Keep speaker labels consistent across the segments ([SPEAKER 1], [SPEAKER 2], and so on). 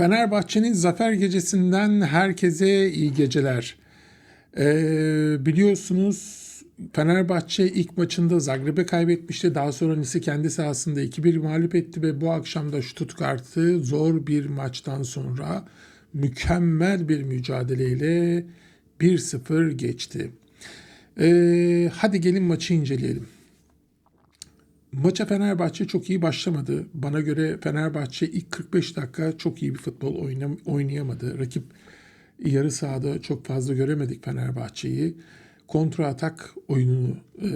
[SPEAKER 1] Fenerbahçe'nin zafer gecesinden herkese iyi geceler. Ee, biliyorsunuz Fenerbahçe ilk maçında Zagreb'e kaybetmişti. Daha sonra Nice kendi sahasında 2-1 mağlup etti ve bu akşam da Stuttgart'ı zor bir maçtan sonra mükemmel bir mücadeleyle 1-0 geçti. Ee, hadi gelin maçı inceleyelim. Maça Fenerbahçe çok iyi başlamadı. Bana göre Fenerbahçe ilk 45 dakika çok iyi bir futbol oynayamadı. Rakip yarı sahada çok fazla göremedik Fenerbahçe'yi. Kontra atak oyununu e,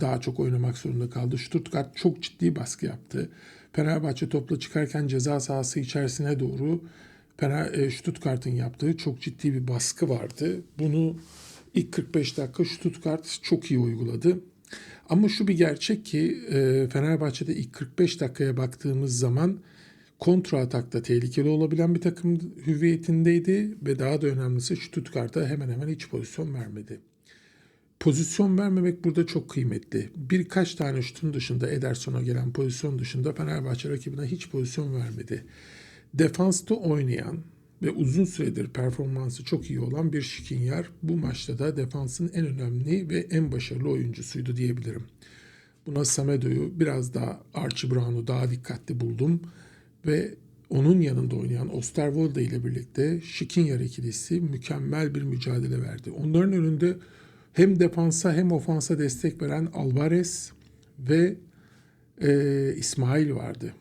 [SPEAKER 1] daha çok oynamak zorunda kaldı. Stuttgart çok ciddi baskı yaptı. Fenerbahçe topla çıkarken ceza sahası içerisine doğru e, Stuttgart'ın yaptığı çok ciddi bir baskı vardı. Bunu ilk 45 dakika Stuttgart çok iyi uyguladı. Ama şu bir gerçek ki e, Fenerbahçe'de ilk 45 dakikaya baktığımız zaman kontra atakta tehlikeli olabilen bir takım hüviyetindeydi ve daha da önemlisi Stuttgart'a hemen hemen hiç pozisyon vermedi. Pozisyon vermemek burada çok kıymetli. Birkaç tane şutun dışında Ederson'a gelen pozisyon dışında Fenerbahçe rakibine hiç pozisyon vermedi. Defansta oynayan ve uzun süredir performansı çok iyi olan bir Şikinyar bu maçta da defansın en önemli ve en başarılı oyuncusuydu diyebilirim. Buna Samedo'yu biraz daha Archie Brown'u daha dikkatli buldum ve onun yanında oynayan Osterwolde ile birlikte Şikinyar ikilisi mükemmel bir mücadele verdi. Onların önünde hem defansa hem ofansa destek veren Alvarez ve e, İsmail vardı.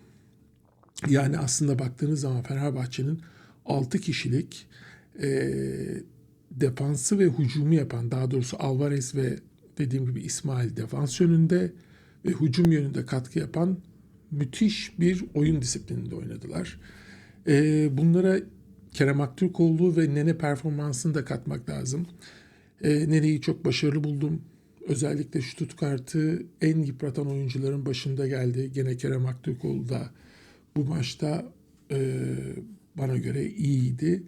[SPEAKER 1] Yani aslında baktığınız zaman Fenerbahçe'nin 6 kişilik e, defansı ve hücumu yapan daha doğrusu Alvarez ve dediğim gibi İsmail defans yönünde ve hücum yönünde katkı yapan müthiş bir oyun disiplininde oynadılar. E, bunlara Kerem Aktürkoğlu ve Nene performansını da katmak lazım. E, Nene'yi çok başarılı buldum. Özellikle Stuttgart'ı en yıpratan oyuncuların başında geldi. Gene Kerem Aktürkoğlu da bu maçta e, bana göre iyiydi.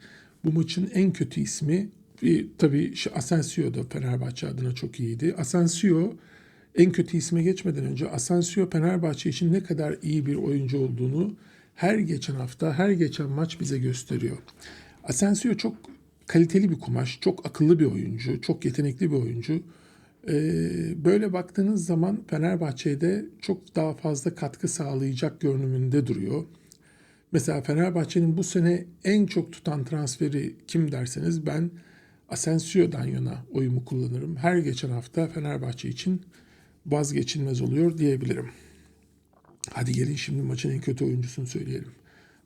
[SPEAKER 1] Bu maçın en kötü ismi e, tabii Asensio da Fenerbahçe adına çok iyiydi. Asensio en kötü isme geçmeden önce Asensio Fenerbahçe için ne kadar iyi bir oyuncu olduğunu her geçen hafta, her geçen maç bize gösteriyor. Asensio çok kaliteli bir kumaş, çok akıllı bir oyuncu, çok yetenekli bir oyuncu. Ee, böyle baktığınız zaman Fenerbahçe'de çok daha fazla katkı sağlayacak görünümünde duruyor. Mesela Fenerbahçe'nin bu sene en çok tutan transferi kim derseniz ben Asensio'dan yana oyumu kullanırım. Her geçen hafta Fenerbahçe için vazgeçilmez oluyor diyebilirim. Hadi gelin şimdi maçın en kötü oyuncusunu söyleyelim.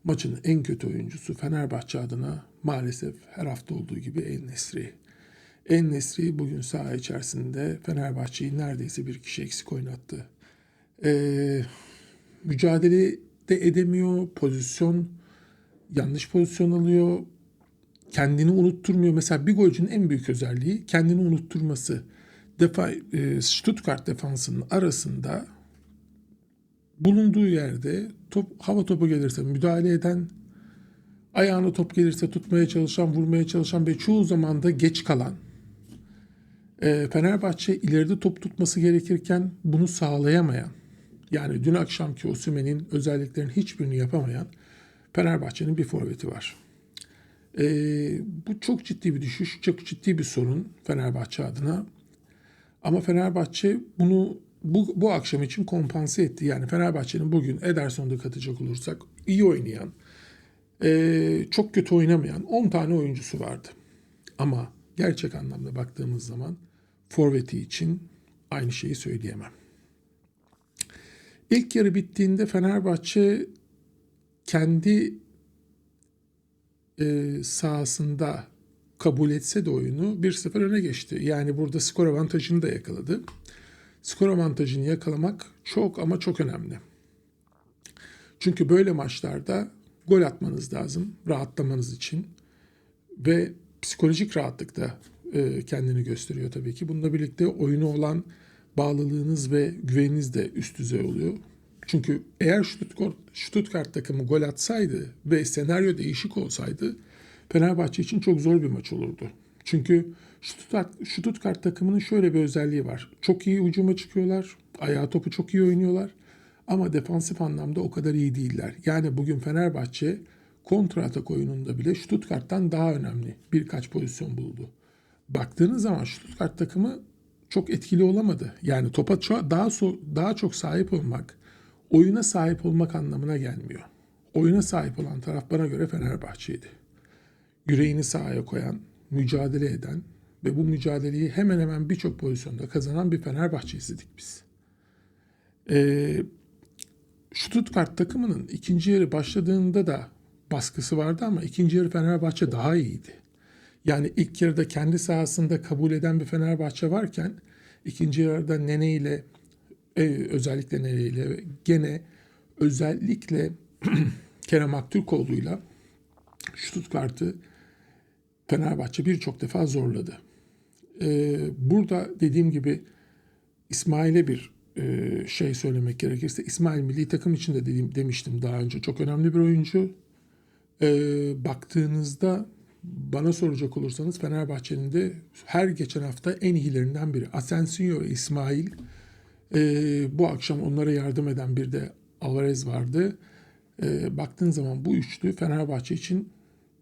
[SPEAKER 1] Maçın en kötü oyuncusu Fenerbahçe adına maalesef her hafta olduğu gibi El Nesri. El Nesri bugün saha içerisinde Fenerbahçe'yi neredeyse bir kişi eksik oynattı. Ee, mücadele de edemiyor, pozisyon yanlış pozisyon alıyor, kendini unutturmuyor. Mesela bir golcünün en büyük özelliği kendini unutturması. Defa, e, Stuttgart defansının arasında bulunduğu yerde top hava topu gelirse müdahale eden, ayağına top gelirse tutmaya çalışan, vurmaya çalışan ve çoğu zaman da geç kalan. E, Fenerbahçe ileride top tutması gerekirken bunu sağlayamayan, yani dün akşamki Osimhen'in özelliklerinin hiçbirini yapamayan Fenerbahçe'nin bir forveti var. E, bu çok ciddi bir düşüş, çok ciddi bir sorun Fenerbahçe adına. Ama Fenerbahçe bunu bu, bu akşam için kompanse etti. Yani Fenerbahçe'nin bugün Ederson'da katacak olursak iyi oynayan, e, çok kötü oynamayan 10 tane oyuncusu vardı. Ama gerçek anlamda baktığımız zaman forveti için aynı şeyi söyleyemem. İlk yarı bittiğinde Fenerbahçe kendi e, sahasında kabul etse de oyunu 1-0 öne geçti. Yani burada skor avantajını da yakaladı. Skor avantajını yakalamak çok ama çok önemli. Çünkü böyle maçlarda gol atmanız lazım rahatlamanız için ve psikolojik rahatlık da e, kendini gösteriyor tabii ki. Bununla birlikte oyunu olan bağlılığınız ve güveniniz de üst düzey oluyor. Çünkü eğer Stuttgart, Stuttgart takımı gol atsaydı ve senaryo değişik olsaydı Fenerbahçe için çok zor bir maç olurdu. Çünkü Stuttgart, Stuttgart takımının şöyle bir özelliği var. Çok iyi hücuma çıkıyorlar. Ayağı topu çok iyi oynuyorlar. Ama defansif anlamda o kadar iyi değiller. Yani bugün Fenerbahçe kontratak oyununda bile Stuttgart'tan daha önemli birkaç pozisyon buldu. Baktığınız zaman Stuttgart takımı çok etkili olamadı. Yani topa daha so- daha çok sahip olmak oyuna sahip olmak anlamına gelmiyor. Oyuna sahip olan taraf bana göre Fenerbahçe'ydi. Yüreğini sahaya koyan, mücadele eden ve bu mücadeleyi hemen hemen birçok pozisyonda kazanan bir Fenerbahçe izledik biz. Ee, Stuttgart takımının ikinci yarı başladığında da baskısı vardı ama ikinci yarı Fenerbahçe daha iyiydi. Yani ilk yarıda kendi sahasında kabul eden bir Fenerbahçe varken ikinci yarıda Nene ile e, özellikle Nene ile gene özellikle Kerem Aktürkoğlu'yla Stuttgart'ı Fenerbahçe birçok defa zorladı. Ee, burada dediğim gibi İsmail'e bir e, şey söylemek gerekirse İsmail milli takım için de dediğim, demiştim daha önce çok önemli bir oyuncu. Ee, baktığınızda bana soracak olursanız Fenerbahçe'nin de her geçen hafta en iyilerinden biri. Asensio İsmail ee, bu akşam onlara yardım eden bir de Alvarez vardı. Ee, baktığın zaman bu üçlü Fenerbahçe için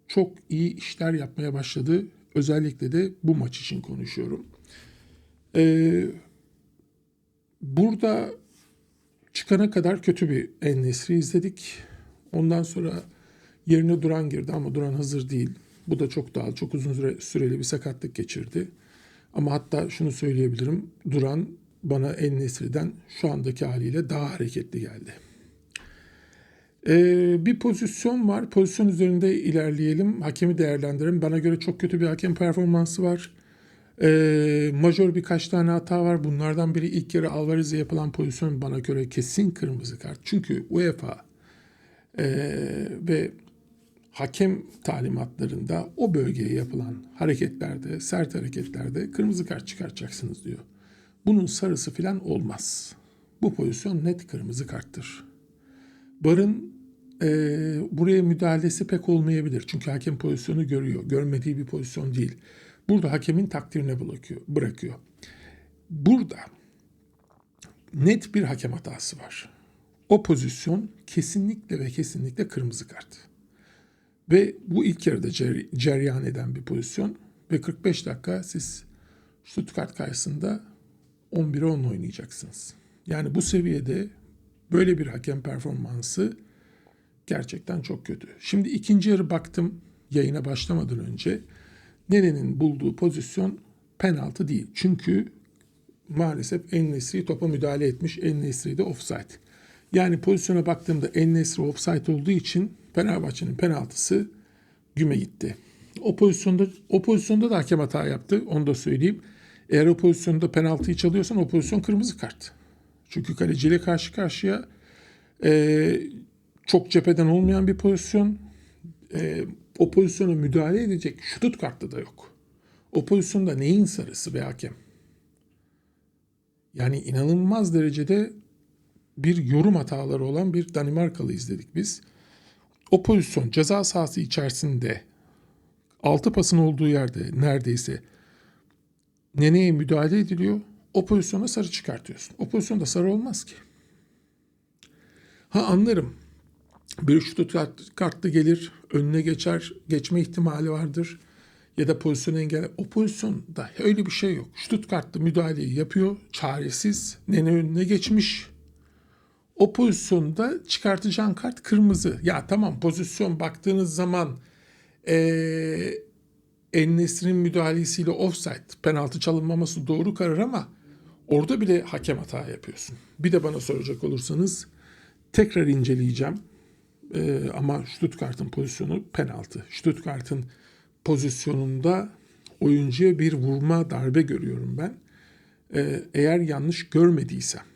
[SPEAKER 1] çok iyi işler yapmaya başladı. Özellikle de bu maç için konuşuyorum. Ee, burada çıkana kadar kötü bir En-Nesyri izledik. Ondan sonra yerine Duran girdi ama Duran hazır değil. Bu da çok daha çok uzun süre, süreli bir sakatlık geçirdi. Ama hatta şunu söyleyebilirim. Duran bana En-Nesyri'den şu andaki haliyle daha hareketli geldi. Ee, bir pozisyon var. Pozisyon üzerinde ilerleyelim. Hakemi değerlendirelim. Bana göre çok kötü bir hakem performansı var. Ee, majör birkaç tane hata var. Bunlardan biri ilk yarı Alvarez'e yapılan pozisyon bana göre kesin kırmızı kart. Çünkü UEFA e, ve hakem talimatlarında o bölgeye yapılan hareketlerde, sert hareketlerde kırmızı kart çıkartacaksınız diyor. Bunun sarısı falan olmaz. Bu pozisyon net kırmızı karttır. Barın e, buraya müdahalesi pek olmayabilir. Çünkü hakem pozisyonu görüyor. Görmediği bir pozisyon değil. Burada hakemin takdirine bırakıyor. Burada net bir hakem hatası var. O pozisyon kesinlikle ve kesinlikle kırmızı kart. Ve bu ilk yarıda cer- ceryan eden bir pozisyon. Ve 45 dakika siz Stuttgart karşısında 11'e 10 oynayacaksınız. Yani bu seviyede böyle bir hakem performansı gerçekten çok kötü. Şimdi ikinci yarı baktım yayına başlamadan önce. Nene'nin bulduğu pozisyon penaltı değil. Çünkü maalesef En-Nesri topa müdahale etmiş. En-Nesri de offside. Yani pozisyona baktığımda En-Nesri offside olduğu için Fenerbahçe'nin penaltısı güme gitti. O pozisyonda o pozisyonda da hakem hata yaptı. Onu da söyleyeyim. Eğer o pozisyonda penaltıyı çalıyorsan o pozisyon kırmızı kart. Çünkü kaleciyle karşı karşıya e, çok cepheden olmayan bir pozisyon. E, o pozisyona müdahale edecek Stuttgart'ta da yok. O pozisyonda neyin sarısı be hakem? Yani inanılmaz derecede bir yorum hataları olan bir Danimarkalı izledik biz. O pozisyon ceza sahası içerisinde altı pasın olduğu yerde neredeyse neneye müdahale ediliyor. O pozisyona sarı çıkartıyorsun. O pozisyonda sarı olmaz ki. Ha anlarım. Bir şut kartlı gelir, önüne geçer, geçme ihtimali vardır. Ya da pozisyonu engel. O pozisyonda öyle bir şey yok. Şut kartlı müdahaleyi yapıyor, çaresiz, nene önüne geçmiş. O pozisyonda çıkartacağın kart kırmızı. Ya tamam pozisyon baktığınız zaman ee, En-Nesyri'nin müdahalesiyle offside, penaltı çalınmaması doğru karar ama orada bile hakem hata yapıyorsun. Bir de bana soracak olursanız tekrar inceleyeceğim. Ee, ama Stuttgart'ın pozisyonu penaltı. Stuttgart'ın pozisyonunda oyuncuya bir vurma darbe görüyorum ben. Ee, eğer yanlış görmediysem.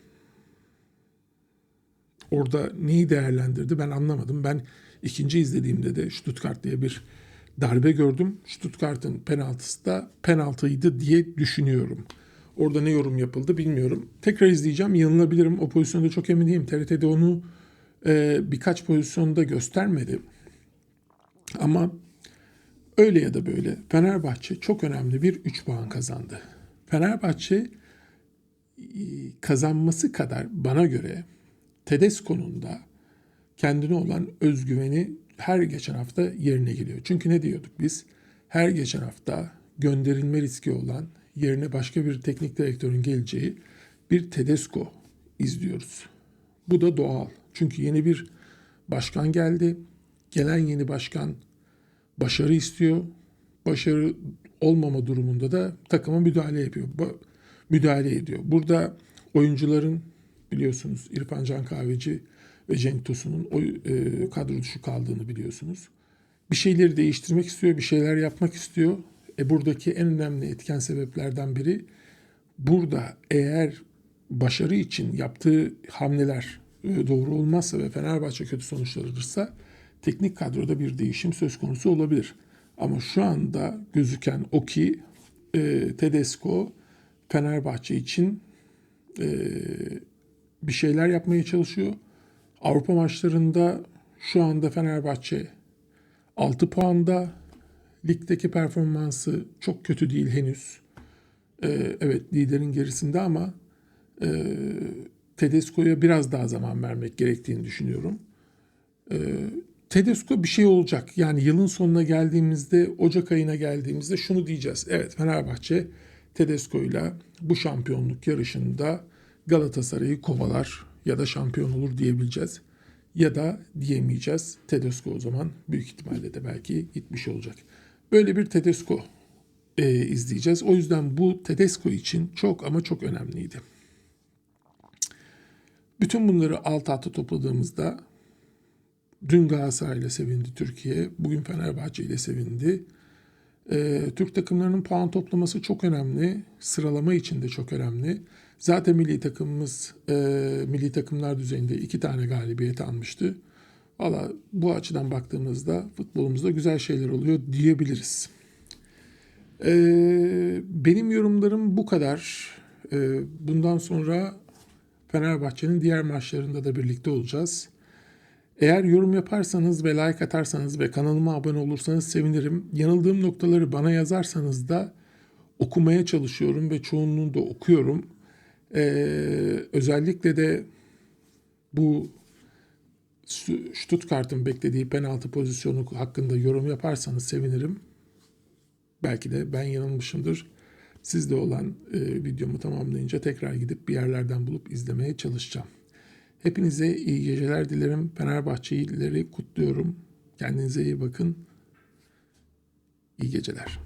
[SPEAKER 1] Orada neyi değerlendirdi ben anlamadım. Ben ikinci izlediğimde de Stuttgart diye bir darbe gördüm. Stuttgart'ın penaltısı da penaltıydı diye düşünüyorum. Orada ne yorum yapıldı bilmiyorum. Tekrar izleyeceğim. Yanılabilirim. O pozisyonda çok emin değilim. TRT'de onu e, birkaç pozisyonda göstermedi. Ama öyle ya da böyle Fenerbahçe çok önemli bir 3 puan kazandı. Fenerbahçe kazanması kadar bana göre Tedesco'nun da kendine olan özgüveni her geçen hafta yerine geliyor. Çünkü ne diyorduk biz? Her geçen hafta gönderilme riski olan yerine başka bir teknik direktörün geleceği bir Tedesco izliyoruz. Bu da doğal. Çünkü yeni bir başkan geldi. Gelen yeni başkan başarı istiyor. Başarı olmama durumunda da takıma müdahale yapıyor. Müdahale ediyor. Burada oyuncuların biliyorsunuz İrfan Can Kahveci ve Cenk Tosun'un o e, kadro dışı kaldığını biliyorsunuz. Bir şeyleri değiştirmek istiyor, bir şeyler yapmak istiyor. E buradaki en önemli etken sebeplerden biri burada eğer başarı için yaptığı hamleler e, doğru olmazsa ve Fenerbahçe kötü sonuçlar alırsa teknik kadroda bir değişim söz konusu olabilir. Ama şu anda gözüken o ki e, Tedesco Fenerbahçe için e, bir şeyler yapmaya çalışıyor. Avrupa maçlarında şu anda Fenerbahçe 6 puanda. Ligdeki performansı çok kötü değil henüz. Ee, evet liderin gerisinde ama e, Tedesco'ya biraz daha zaman vermek gerektiğini düşünüyorum. Ee, Tedesco bir şey olacak. Yani yılın sonuna geldiğimizde, Ocak ayına geldiğimizde şunu diyeceğiz. Evet Fenerbahçe Tedesco'yla bu şampiyonluk yarışında Galatasaray'ı kovalar ya da şampiyon olur diyebileceğiz. Ya da diyemeyeceğiz. Tedesco o zaman büyük ihtimalle de belki gitmiş olacak. Böyle bir Tedesco e, izleyeceğiz. O yüzden bu Tedesco için çok ama çok önemliydi. Bütün bunları alt alta topladığımızda dün Galatasaray ile sevindi Türkiye, bugün Fenerbahçe ile sevindi. Ee, Türk takımlarının puan toplaması çok önemli. Sıralama için de çok önemli. Zaten milli takımımız e, milli takımlar düzeyinde iki tane galibiyet almıştı. Valla bu açıdan baktığımızda futbolumuzda güzel şeyler oluyor diyebiliriz. Ee, benim yorumlarım bu kadar. Ee, bundan sonra Fenerbahçe'nin diğer maçlarında da birlikte olacağız. Eğer yorum yaparsanız ve like atarsanız ve kanalıma abone olursanız sevinirim. Yanıldığım noktaları bana yazarsanız da okumaya çalışıyorum ve çoğunluğunu da okuyorum. Ee, özellikle de bu Stuttgart'ın beklediği penaltı pozisyonu hakkında yorum yaparsanız sevinirim. Belki de ben yanılmışımdır. Sizde olan e, videomu tamamlayınca tekrar gidip bir yerlerden bulup izlemeye çalışacağım. Hepinize iyi geceler dilerim. Fenerbahçelileri kutluyorum. Kendinize iyi bakın. İyi geceler.